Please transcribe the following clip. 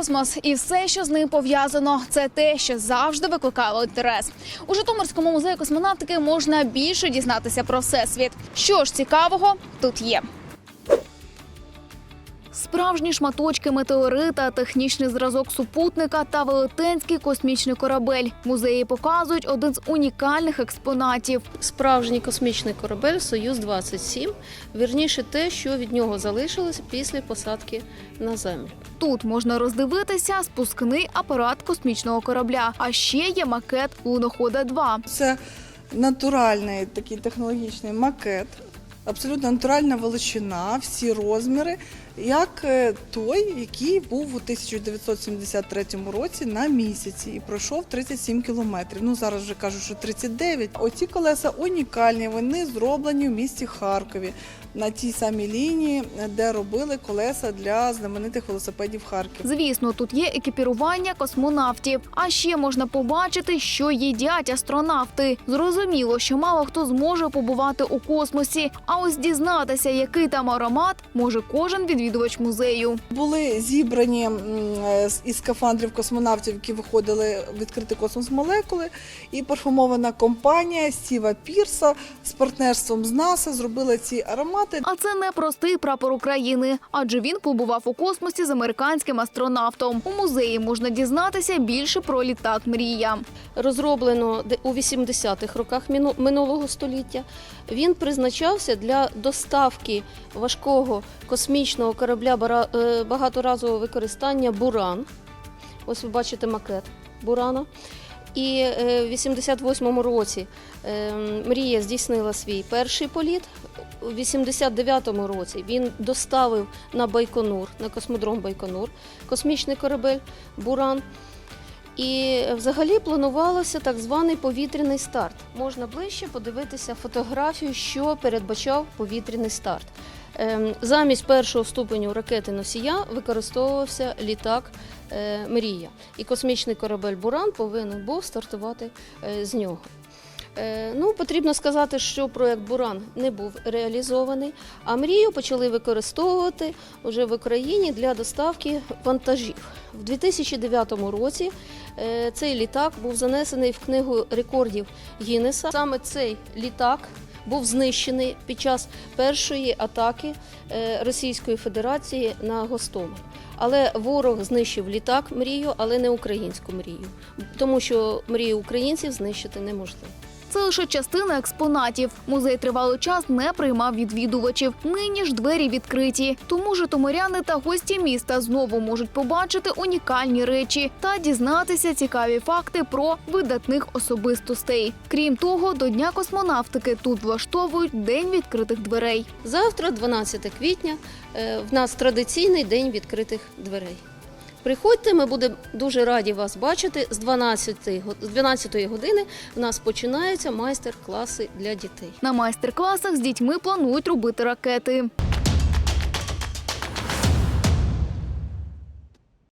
космос і все, що з ним пов'язано, це те, що завжди викликало інтерес. У Житомирському музеї космонавтики можна більше дізнатися про всесвіт. Що ж цікавого тут є. Справжні шматочки метеорита, технічний зразок супутника та велетенський космічний корабель. Музеї показують один з унікальних експонатів. справжній космічний корабель Союз 27 вірніше те, що від нього залишилось після посадки на землю. Тут можна роздивитися спускний апарат космічного корабля. А ще є макет лунохода 2 Це натуральний такий технологічний макет, абсолютно натуральна величина, всі розміри, як е, той, який був у 1973 році на місяці і пройшов 37 кілометрів. Ну зараз вже кажуть, що 39. Оці колеса унікальні. Вони зроблені в місті Харкові на тій самій лінії, де робили колеса для знаменитих велосипедів Харків. Звісно, тут є екіпірування космонавтів. А ще можна побачити, що їдять астронавти. Зрозуміло, що мало хто зможе побувати у космосі. А ось дізнатися, який там аромат, може кожен відвідувач музею. Були зібрані е, із скафандрів космонавтів, які виходили в відкритий космос молекули, і парфумована компанія Стіва Пірса з партнерством з НАСА зробила ці аромати. А це не простий прапор України, адже він побував у космосі з американським астронавтом. У музеї можна дізнатися більше про літак Мрія. Розроблено у 80-х роках минулого століття. Він призначався для доставки важкого космічного корабля е, багаторазового використання Буран. Ось ви бачите макет Бурана. І е, в 88-му році е, Мрія здійснила свій перший політ. У 89-му році він доставив на Байконур, на космодром Байконур, космічний корабель Буран. І взагалі планувалося так званий повітряний старт. Можна ближче подивитися фотографію, що передбачав повітряний старт. Ем, Замість першого ступеню ракети носія використовувався літак е, Мрія, і космічний корабель Буран повинен був стартувати е, з нього. Е, Ну, потрібно сказати, що проект Буран не був реалізований, а мрію почали використовувати вже в Україні для доставки вантажів. В 2009 році цей літак був занесений в книгу рекордів Гіннеса. Саме цей літак був знищений під час першої атаки е, Російської Федерації на Гостомель. Але ворог знищив літак мрію, але не українську мрію, тому що мрію українців знищити неможливо. Це лише частина експонатів. Музей тривалий час не приймав відвідувачів. Нині ж двері відкриті. Тому житомиряни та гості міста знову можуть побачити унікальні речі та дізнатися цікаві факти про видатних особистостей. Крім того, до Дня космонавтики тут влаштовують день відкритих дверей. Завтра, 12 квітня, е, в нас традиційний день відкритих дверей. Приходьте, ми будемо дуже раді вас бачити. З 12, го- з 12 години в нас починаються майстер-класи для дітей. На майстер-класах з дітьми планують робити ракети.